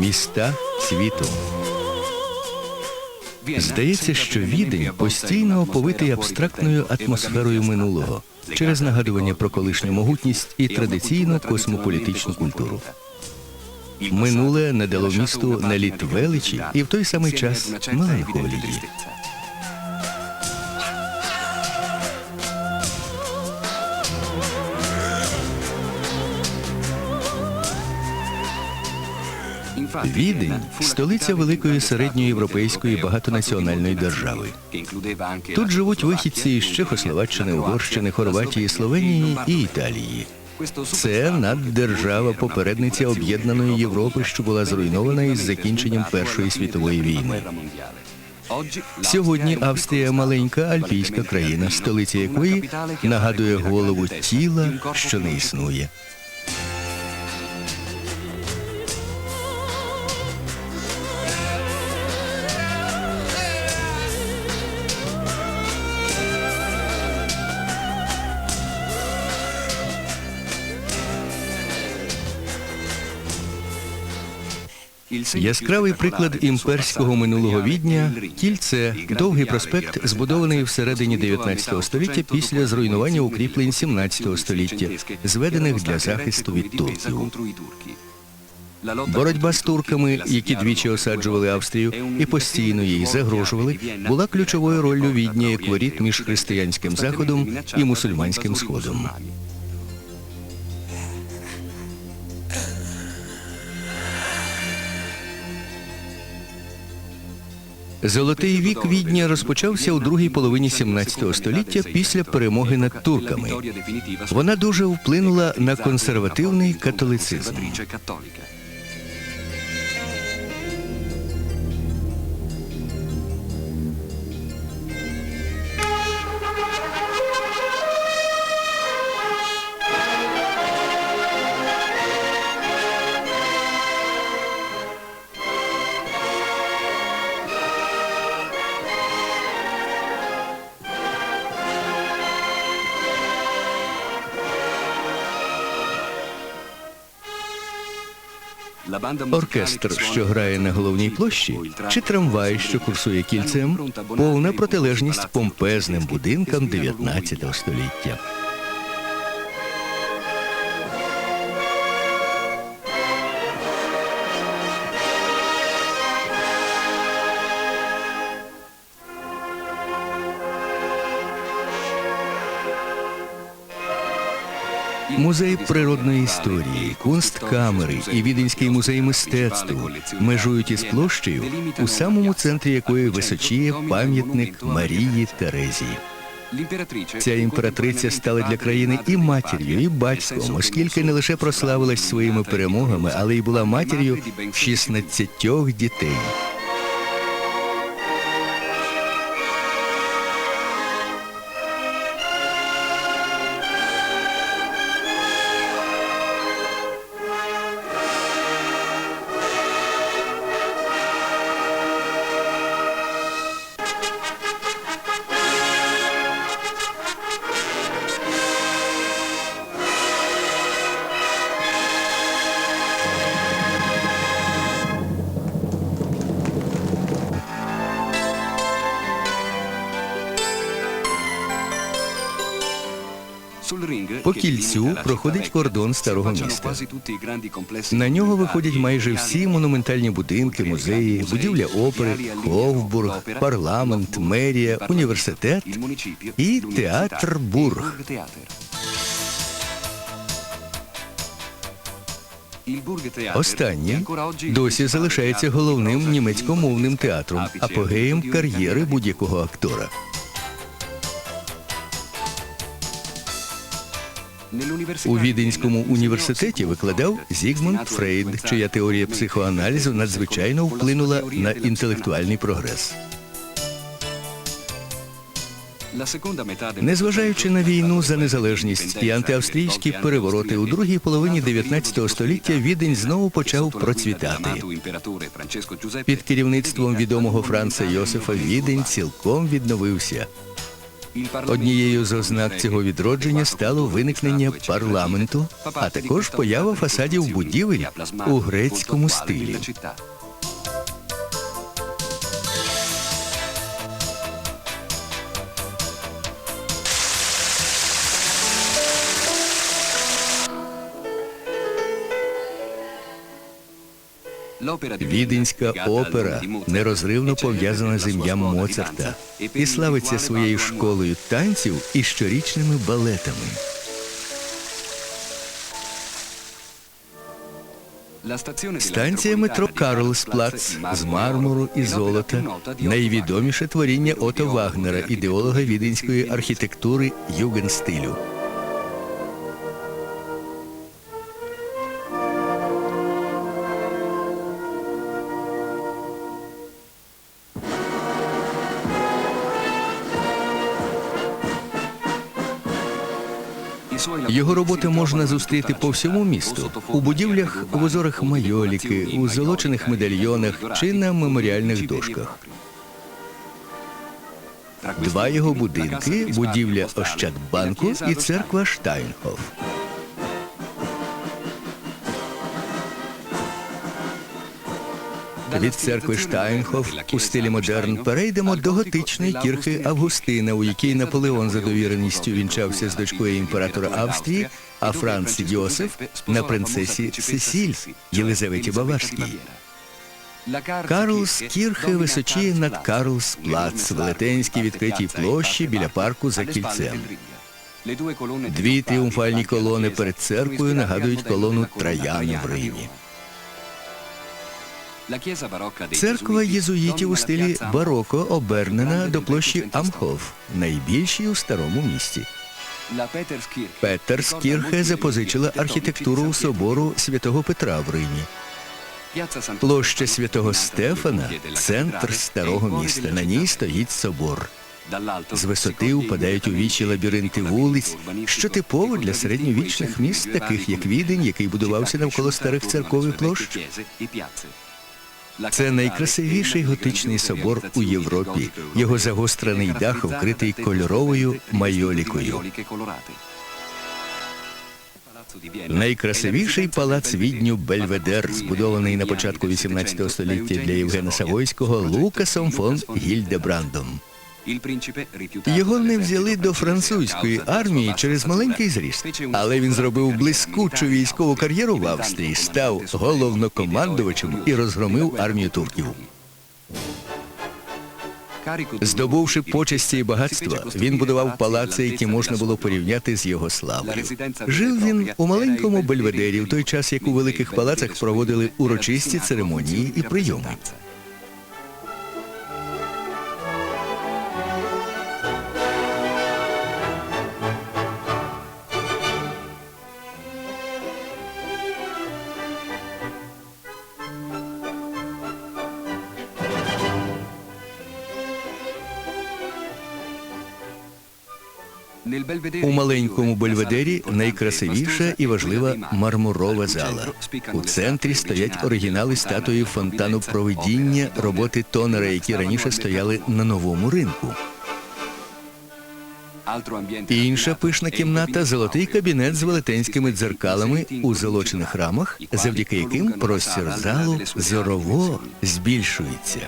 Міста світу. Здається, що відень постійно оповитий абстрактною атмосферою минулого через нагадування про колишню могутність і традиційну космополітичну культуру. Минуле не дало місту наліт величі і в той самий час меланхолії. Відень столиця великої середньоєвропейської багатонаціональної держави. Тут живуть вихідці із Чехословаччини, Угорщини, Хорватії, Словенії і Італії. Це наддержава попередниця об'єднаної Європи, що була зруйнована із закінченням Першої світової війни. Сьогодні Австрія маленька альпійська країна, столиця якої нагадує голову тіла, що не існує. Яскравий приклад імперського минулого відня кільце довгий проспект, збудований всередині 19 століття після зруйнування укріплень 17 століття, зведених для захисту від турків. Боротьба з турками, які двічі осаджували Австрію і постійно їй загрожували, була ключовою роллю відня як воріт між християнським заходом і мусульманським сходом. Золотий вік відня розпочався у другій половині 17 століття після перемоги над турками. Вона дуже вплинула на консервативний католицизм. Оркестр, що грає на головній площі, чи трамвай, що курсує кільцем, повна протилежність помпезним будинкам 19 століття. Музей природної історії, кунсткамери і Віденський музей мистецтв межують із площею, у самому центрі якої височіє пам'ятник Марії Терезії. Ця імператриця стала для країни і матір'ю, і батьком, оскільки не лише прославилась своїми перемогами, але й була матір'ю 16 дітей. По кільцю проходить кордон старого міста. На нього виходять майже всі монументальні будинки, музеї, будівля опери, Ховбург, парламент, мерія, університет і театр Бург. Останнє досі залишається головним німецькомовним театром, апогеєм кар'єри будь-якого актора. У Віденському університеті викладав Зігмунд Фрейд, чия теорія психоаналізу надзвичайно вплинула на інтелектуальний прогрес. Незважаючи на війну за незалежність і антиавстрійські перевороти у другій половині 19 століття, відень знову почав процвітати. Під керівництвом відомого Франца Йосифа відень цілком відновився. Однією з ознак цього відродження стало виникнення парламенту, а також поява фасадів будівель у грецькому стилі. Віденська опера нерозривно пов'язана з ім'ям Моцарта і славиться своєю школою танців і щорічними балетами. Станція метро Карлсплац з мармуру і золота найвідоміше творіння Ото Вагнера, ідеолога віденської архітектури югенстилю. Його роботи можна зустріти по всьому місту у будівлях у узорах майоліки, у золочених медальйонах чи на меморіальних дошках. Два його будинки будівля Ощадбанку і церква Штайнхоф. Від церкви Штайнхоф у стилі модерн перейдемо до готичної кірхи Августина, у якій Наполеон за довіреністю вінчався з дочкою імператора Австрії, а Франц Йосиф на принцесі Сесіль Єлизаветі Баварській. Карлс Кірхе височіє над Карлс Плац, велетенській відкритій площі біля парку за кільцем. Дві тріумфальні колони перед церквою нагадують колону Траяна в Римі. Церква єзуїтів у стилі бароко обернена до площі Амхов, найбільшій у старому місті. Петерскірхе запозичила архітектуру собору святого Петра в Римі. Площа святого Стефана центр старого міста. На ній стоїть собор. З висоти упадають у вічі лабіринти вулиць, що типово для середньовічних міст, таких як Відень, який будувався навколо старих церков і площ. Це найкрасивіший готичний собор у Європі. Його загострений дах вкритий кольоровою майолікою. Найкрасивіший палац відню Бельведер, збудований на початку 18 століття для Євгена Савойського Лукасом фон Гільдебрандом. Його не взяли до французької армії через маленький зріст, але він зробив блискучу військову кар'єру в Австрії, став головнокомандувачем і розгромив армію турків. Здобувши почесті і багатства, він будував палаци, які можна було порівняти з його славою. Жив він у маленькому бельведері в той час, як у великих палацах проводили урочисті церемонії і прийоми. У маленькому бельведері найкрасивіша і важлива мармурова зала. У центрі стоять оригінали статуї фонтану провидіння роботи тонера, які раніше стояли на новому ринку. Інша пишна кімната золотий кабінет з велетенськими дзеркалами у золочених рамах, завдяки яким простір залу зорово збільшується.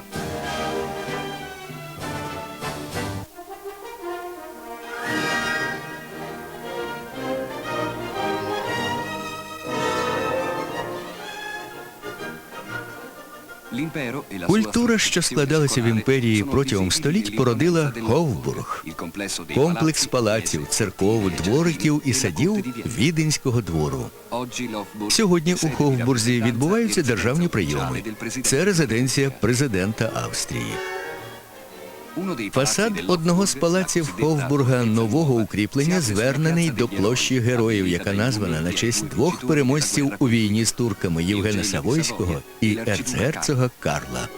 Культура, що складалася в імперії протягом століть, породила Говбург – комплекс палаців, церков, двориків і садів Віденського двору. Сьогодні у Говбурзі відбуваються державні прийоми. Це резиденція президента Австрії. Фасад одного з палаців Ховбурга нового укріплення звернений до площі героїв, яка названа на честь двох переможців у війні з турками Євгена Савойського і ерцгерцога Карла.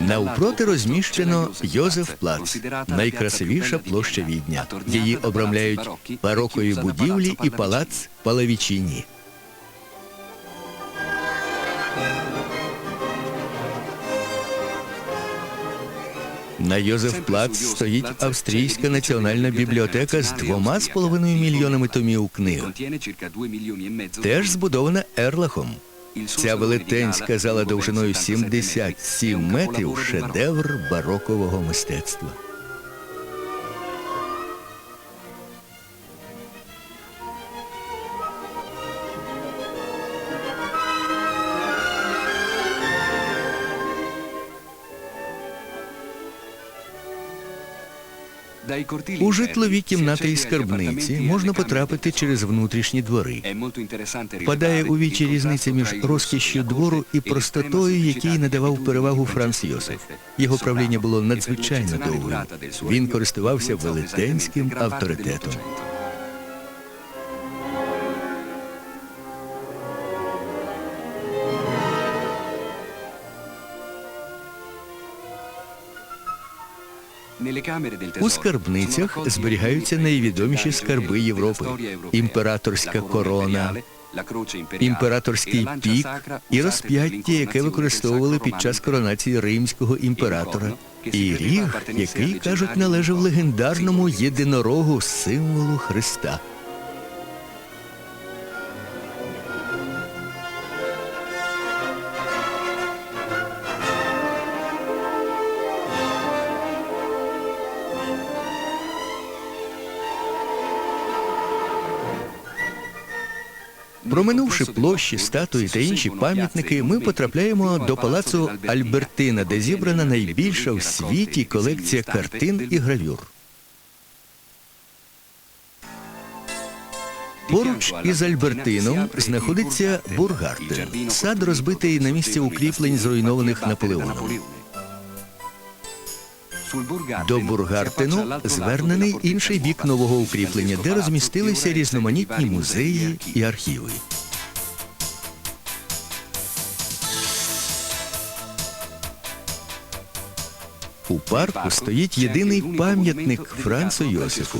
Навпроти розміщено Йозеф Плац, найкрасивіша площа Відня. Її обрамляють барокові будівлі і палац Палавічіні. На Йозеф Плац стоїть Австрійська національна бібліотека з двома з половиною мільйонами томів книг. Теж збудована Ерлахом. Ця велетенська зала довжиною 77 метрів шедевр барокового мистецтва. У житлові кімнати і скарбниці можна потрапити через внутрішні двори. Впадає у вічі різниця між розкішшю двору і простотою, якій надавав перевагу Франц Йосиф. Його правління було надзвичайно довгим. Він користувався велетенським авторитетом. У скарбницях зберігаються найвідоміші скарби Європи: імператорська корона, імператорський пік і розп'яття, яке використовували під час коронації римського імператора, і ріг, який кажуть належав легендарному єдинорогу символу Христа. Проминувши площі, статуї та інші пам'ятники, ми потрапляємо до палацу Альбертина, де зібрана найбільша в світі колекція картин і гравюр. Поруч із Альбертином знаходиться Бургартен, сад розбитий на місці укріплень, зруйнованих Наполеоном. До Бургартену звернений інший бік нового укріплення, де розмістилися різноманітні музеї і архіви. У парку стоїть єдиний пам'ятник Францу Йосифу.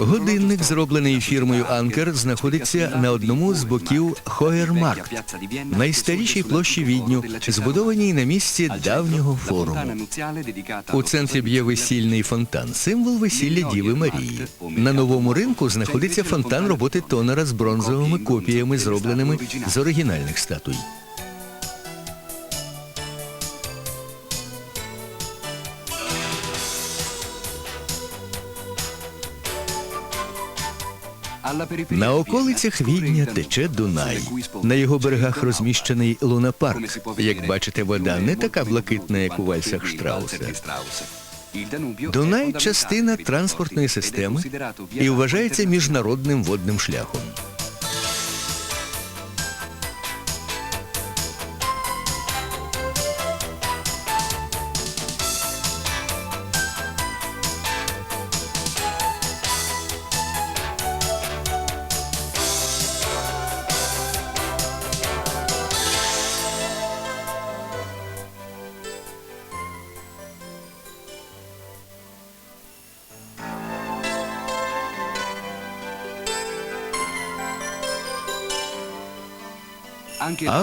Годинник, зроблений фірмою Анкер, знаходиться на одному з боків Хоєрмаркт, найстарішій площі Відню, збудованій на місці давнього форуму. У центрі б'є весільний фонтан, символ весілля Діви Марії. На новому ринку знаходиться фонтан роботи Тонера з бронзовими копіями, зробленими з оригінальних статуй. На околицях Відня тече Дунай. На його берегах розміщений лунапарк. Як бачите, вода не така блакитна, як у вальсах Штрауса. Дунай частина транспортної системи і вважається міжнародним водним шляхом.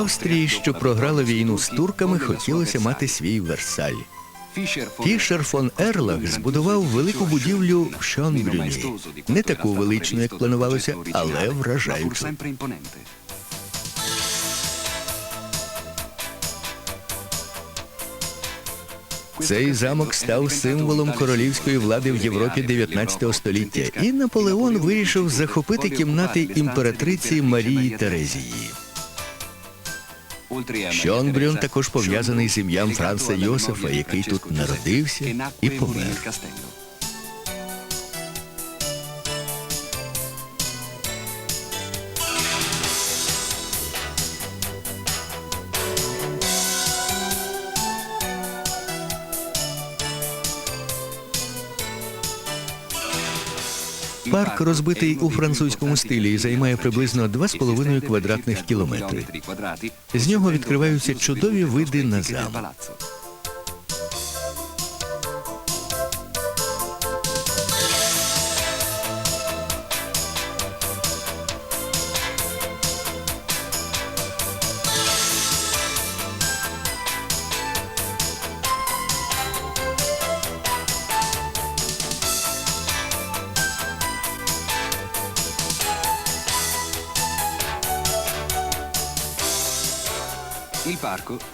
Австрії, що програла війну з турками, хотілося мати свій Версаль. Фішер фон Ерлах збудував велику будівлю в Шонбрюні. Не таку величну, як планувалося, але вражаючу. Цей замок став символом королівської влади в Європі 19 століття, і Наполеон вирішив захопити кімнати імператриці Марії Терезії. Шонбрюн також пов'язаний з ім'ям Франца Йосифа, який тут народився і помер. Парк розбитий у французькому стилі і займає приблизно 2,5 квадратних кілометри. З нього відкриваються чудові види на замок.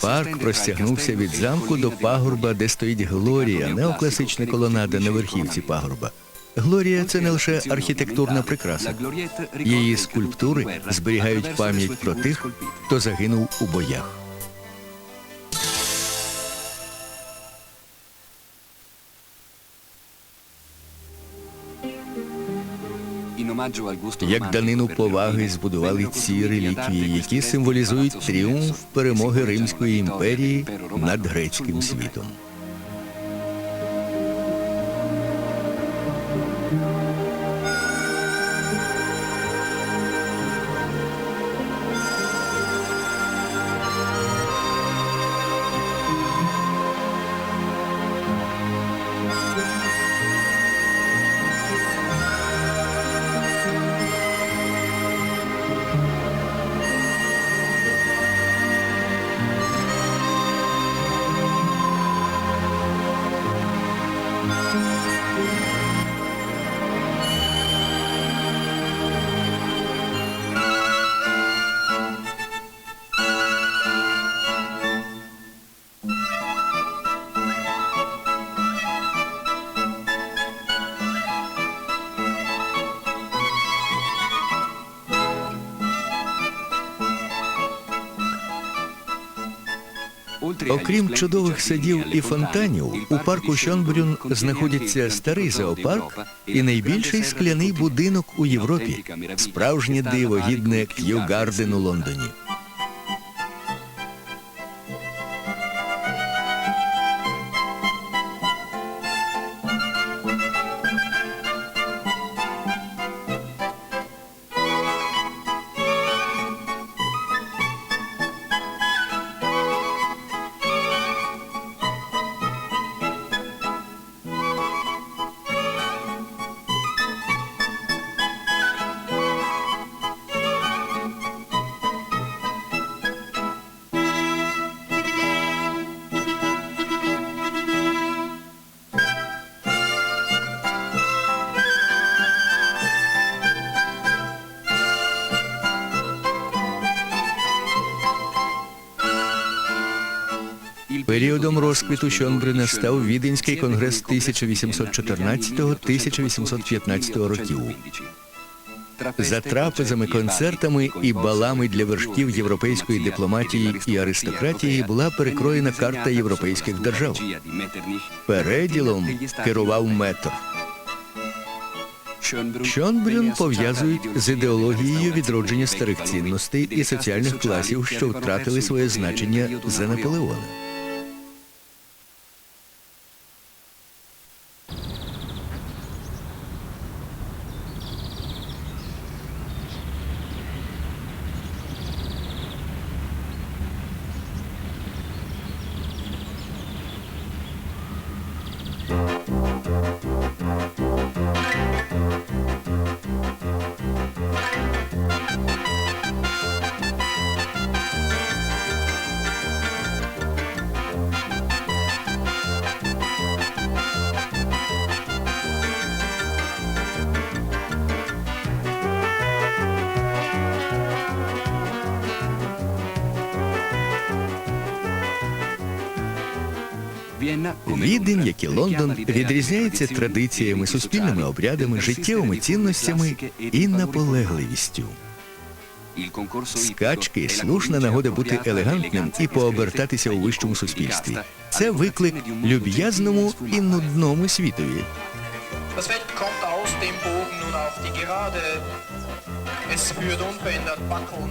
Парк простягнувся від замку до пагорба, де стоїть Глорія, неокласична колонада на верхівці пагорба. Глорія це не лише архітектурна прикраса. Її скульптури зберігають пам'ять про тих, хто загинув у боях. Як данину поваги збудували ці реліквії, які символізують тріумф перемоги Римської імперії над грецьким світом. Окрім чудових садів і фонтанів, у парку Шонбрюн знаходиться старий зоопарк і найбільший скляний будинок у Європі. Справжнє диво гідне К'ю Гарден у Лондоні. Періодом розквіту Шонбрюна став Віденський конгрес 1814-1815 років. За трапезами, концертами і балами для вершків європейської дипломатії і аристократії була перекроєна карта європейських держав. Переділом керував метр. Шонбрюн пов'язують з ідеологією відродження старих цінностей і соціальних класів, що втратили своє значення за Наполеона. Відень, як і Лондон, відрізняється традиціями, суспільними обрядами, життєвими цінностями і наполегливістю. Скачки слушна нагода бути елегантним і пообертатися у вищому суспільстві. Це виклик люб'язному і нудному світові. Es führt unverändert Buckle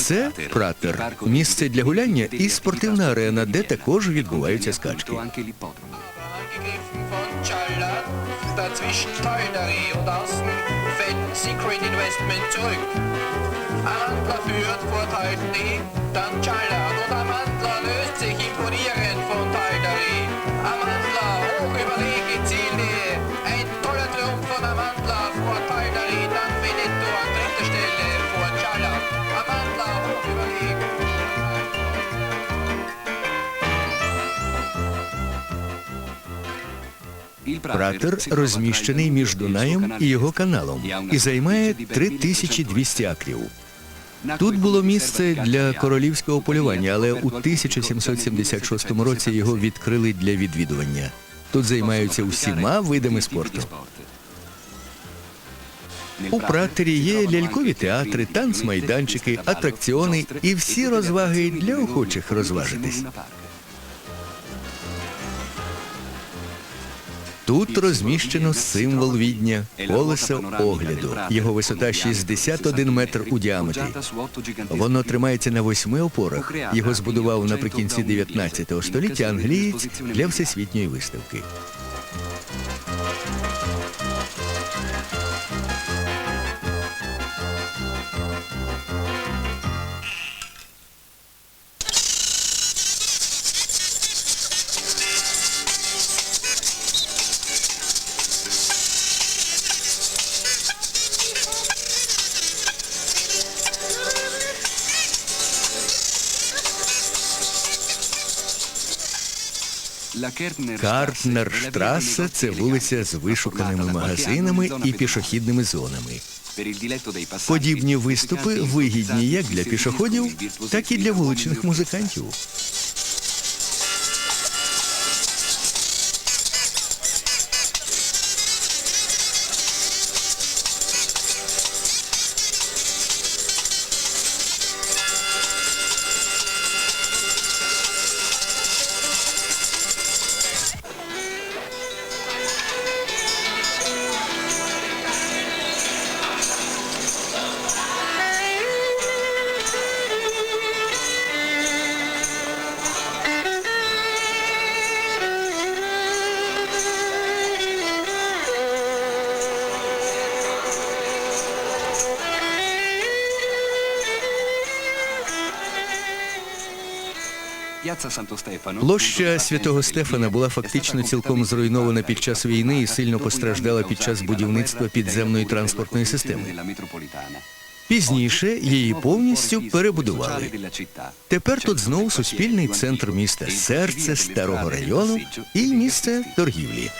Це пратер, місце для гуляння і спортивна арена, де також відбуваються скачки. angegriffen von Challa, dazwischen Teuleri und außen fällt Secret Investment zurück. Amandla führt vor Teuleri, dann Challa und Amandla löst sich imponierend von Teuleri. Amandla hoch überlegen Zielnähe, ein toller Triumph von Amandla vor Teuleri, dann Veneto an dritter Stelle vor Challa. Amandla hoch überlegen. Пратер розміщений між Дунаєм і його каналом і займає 3200 акрів. Тут було місце для королівського полювання, але у 1776 році його відкрили для відвідування. Тут займаються усіма видами спорту. У пратері є лялькові театри, танцмайданчики, атракціони і всі розваги для охочих розважитись. Тут розміщено символ відня колесо огляду. Його висота 61 метр у діаметрі. Воно тримається на восьми опорах. Його збудував наприкінці 19 століття англієць для всесвітньої виставки. Картнерштраса це вулиця з вишуканими магазинами і пішохідними зонами. Подібні виступи вигідні як для пішоходів, так і для вуличних музикантів. Площа святого Стефана була фактично цілком зруйнована під час війни і сильно постраждала під час будівництва підземної транспортної системи. Пізніше її повністю перебудували. Тепер тут знову суспільний центр міста, серце старого району і місце торгівлі.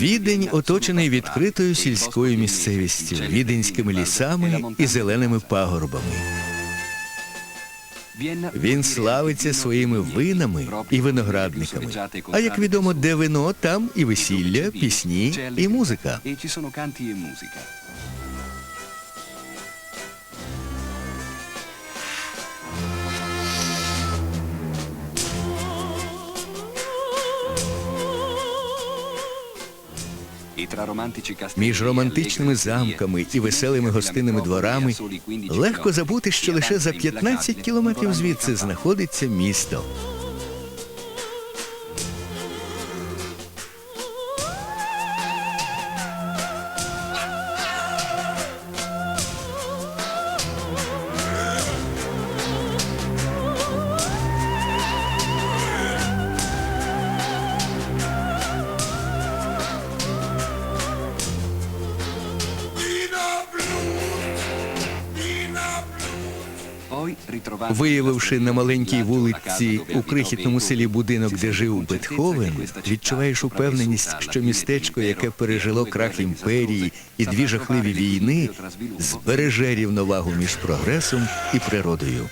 Відень оточений відкритою сільською місцевістю, віденськими лісами і зеленими пагорбами. Він славиться своїми винами і виноградниками. А як відомо, де вино, там і весілля, пісні і музика. Між романтичними замками і веселими гостинними дворами легко забути, що лише за 15 кілометрів звідси знаходиться місто. Виявивши на маленькій вулиці у крихітному селі будинок, де жив Бетховен, відчуваєш упевненість, що містечко, яке пережило крах імперії і дві жахливі війни, збереже рівновагу між прогресом і природою.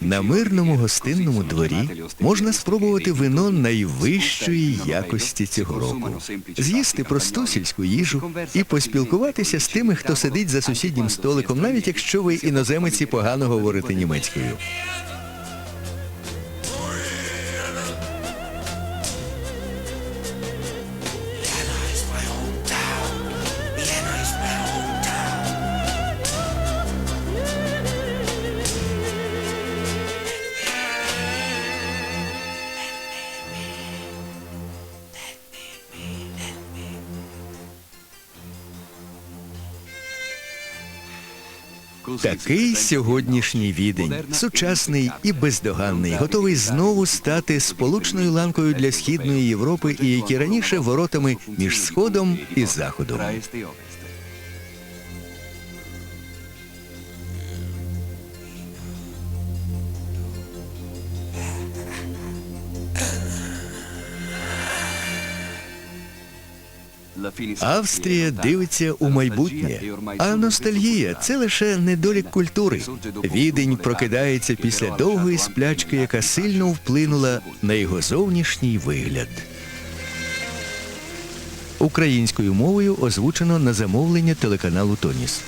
На мирному гостинному дворі можна спробувати вино найвищої якості цього року, з'їсти просту сільську їжу і поспілкуватися з тими, хто сидить за сусіднім столиком, навіть якщо ви іноземець і погано говорите німецькою. Такий сьогоднішній відень, сучасний і бездоганний, готовий знову стати сполучною ланкою для східної Європи і як і раніше воротами між сходом і заходом. Австрія дивиться у майбутнє, а ностальгія це лише недолік культури. Відень прокидається після довгої сплячки, яка сильно вплинула на його зовнішній вигляд. Українською мовою озвучено на замовлення телеканалу Тоніс.